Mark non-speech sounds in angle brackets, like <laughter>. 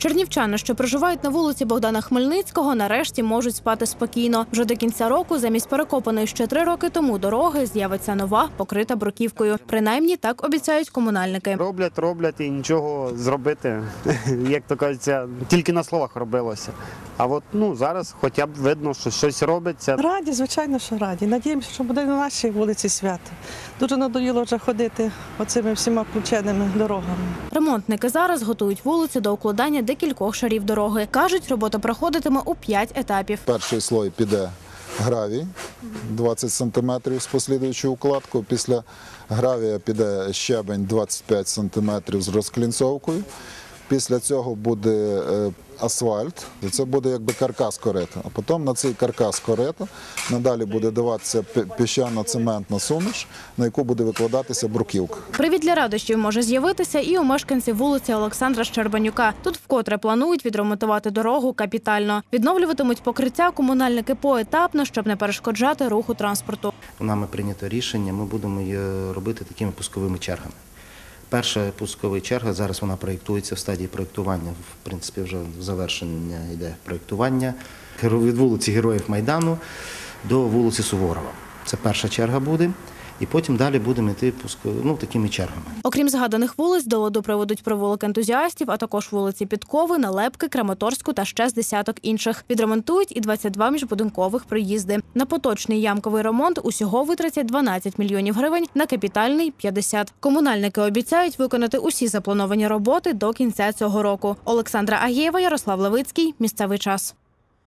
Чернівчани, що проживають на вулиці Богдана Хмельницького, нарешті можуть спати спокійно. Вже до кінця року, замість перекопаної ще три роки тому дороги, з'явиться нова, покрита бруківкою. Принаймні так обіцяють комунальники. Роблять, роблять і нічого зробити, <laughs> як то кажеться, тільки на словах робилося. А от ну зараз хоча б видно, що щось робиться. Раді, звичайно, що раді. Надіємося, що буде на нашій вулиці свято. Дуже надоїло вже ходити оцими всіма включеними дорогами. Ремонтники зараз готують вулиці до укладання декількох шарів дороги. кажуть, робота проходитиме у п'ять етапів. Перший слой піде гравій 20 см з послідуючою укладкою. Після гравія піде щебень 25 см з розклінцовкою. Після цього буде е, асфальт, і це буде якби каркас корета. А потім на цей каркас корета надалі буде даватися пі- піщано-цементна суміш, на яку буде викладатися бруківка. Привід для радощів може з'явитися і у мешканців вулиці Олександра Щербанюка. Тут вкотре планують відремонтувати дорогу капітально. Відновлюватимуть покриття комунальники поетапно, щоб не перешкоджати руху транспорту. Нами прийнято рішення, ми будемо її робити такими пусковими чергами. Перша пускова черга зараз вона проєктується в стадії проєктування. В принципі, вже завершення йде проєктування від вулиці Героїв Майдану до вулиці Суворова. Це перша черга буде, і потім далі будемо йти ну, такими чергами. Окрім згаданих вулиць, до ладу приведуть провулок ентузіастів, а також вулиці Підкови, Налепки, Краматорську та ще з десяток інших. Відремонтують і 22 міжбудинкових приїзди. На поточний ямковий ремонт усього витратять 12 мільйонів гривень, на капітальний 50. Комунальники обіцяють виконати усі заплановані роботи до кінця цього року. Олександра Агєєва, Ярослав Левицький. Місцевий час.